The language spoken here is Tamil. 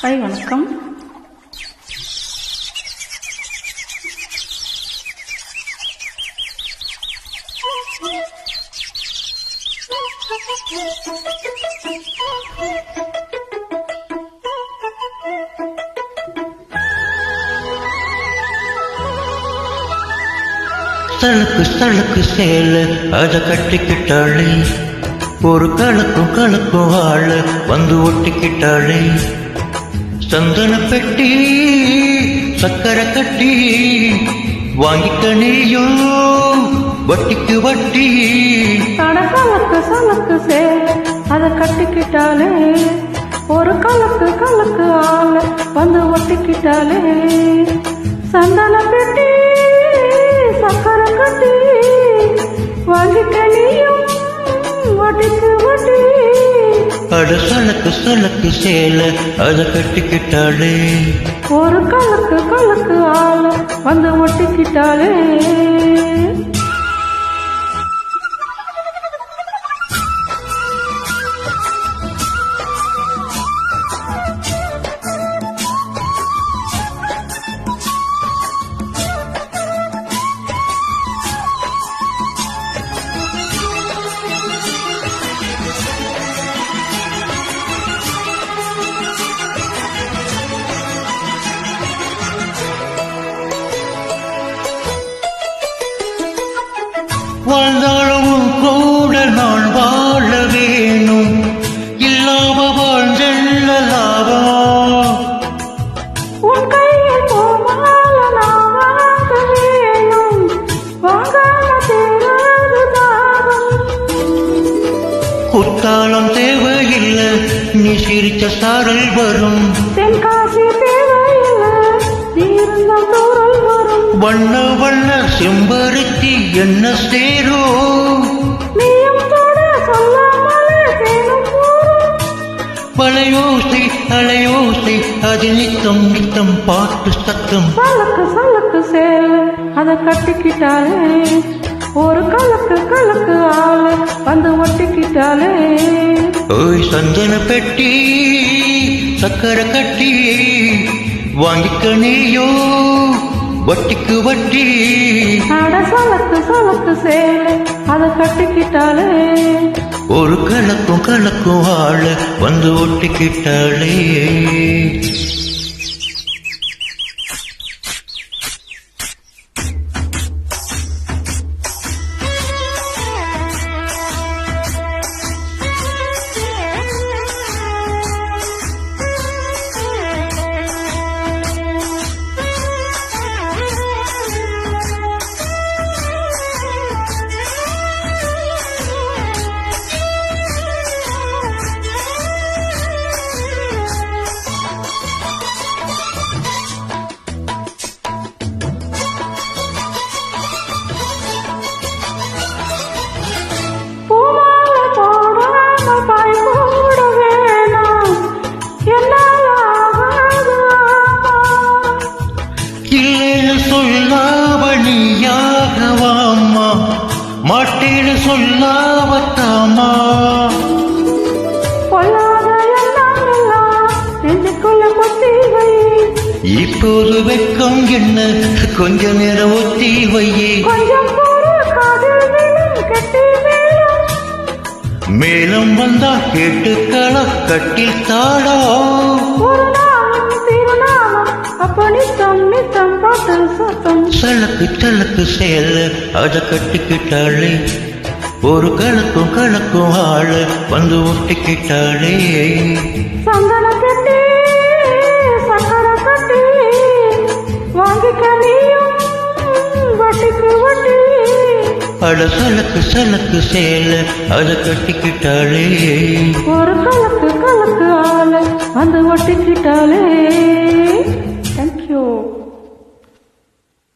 ஹாய் வணக்கம். ஸ்தலுக்கு ஸ்தலுக்கு சேலு அதை கட்டிக்கிட்டாளே. ஒரு கழுக்கும் கழுக்கும் ஆளு வந்து ஒட்டிக்கிட்டாளே. சந்தன பெட்டி சக்கர கட்டி வாங்கிக்க நீயும் வட்டிக்கு வட்டி. அட கலக்கு சலக்கு சே அதை கட்டிக்கிட்டாலே. ஒரு கலக்கு கலக்கு ஆள வந்து ஒட்டிக்கிட்டாலே. சந்தன பெட்டி சக்கர கட்டி வாங்கிக்க அட சலக்கு சலக்கு சேல அத கட்டிக்கிட்டாளே. ஒரு கலக்கு கலக்கு ஆள வந்து ஒட்டிக்கிட்டாளே. வாழ்ந்தாலும் கூட நான் வாழ வேணும். இல்லாம வாழ்ந்தெல்ல லாபம். உன் கையில் போமால நான் வாங்க வேணும். வாங்காம தேராது தாகம் குத்தாலம் தேவையில்லை நீ சிரிச்ச சாரல் வரும். தென்காசி வண்ண வண்ண செம்பருத்தி என்ன கூறும் பழையோசை அலையோசை அது நித்தம் நித்தம் பாட்டு சத்தம். சலக்கு சலக்கு சேல அதை கட்டிக்கிட்டாலே ஒரு கலக்கு கலக்கு ஆள வந்து ஒட்டிக்கிட்டாலே. ஓய் சந்தன பெட்டி சக்கரை கட்டி வாங்கிக்க நீயோ? வட்டிக்கு வட்டி. சலக்கு சலக்கு சேல அதை கட்டிக்கிட்டாலே ஒரு கலக்கும் கலக்கும் ஆள வந்து ஒட்டிக்கிட்டாளே. வீடு சொல்லாவட்டாமா இப்போது வெக்கம் என்ன? கொஞ்ச நேரம் ஒத்தி வையே. மேலும் மேலும் வந்தா கேட்டுக்கள கட்டில் தாடா. சலக்கு சலக்கு சேல அத கட்டிக்கிட்டாளே. ஒரு கலக்கும் கலக்கும் ஆள வந்து ஒட்டிக்கிட்டாளே. அட சலக்கு சலக்கு சேல அத கட்டிக்கிட்டாளே. ஒரு கலக்கு கலக்கு ஆள வந்து ஒட்டிக்கிட்டாலே தேங்க்யூ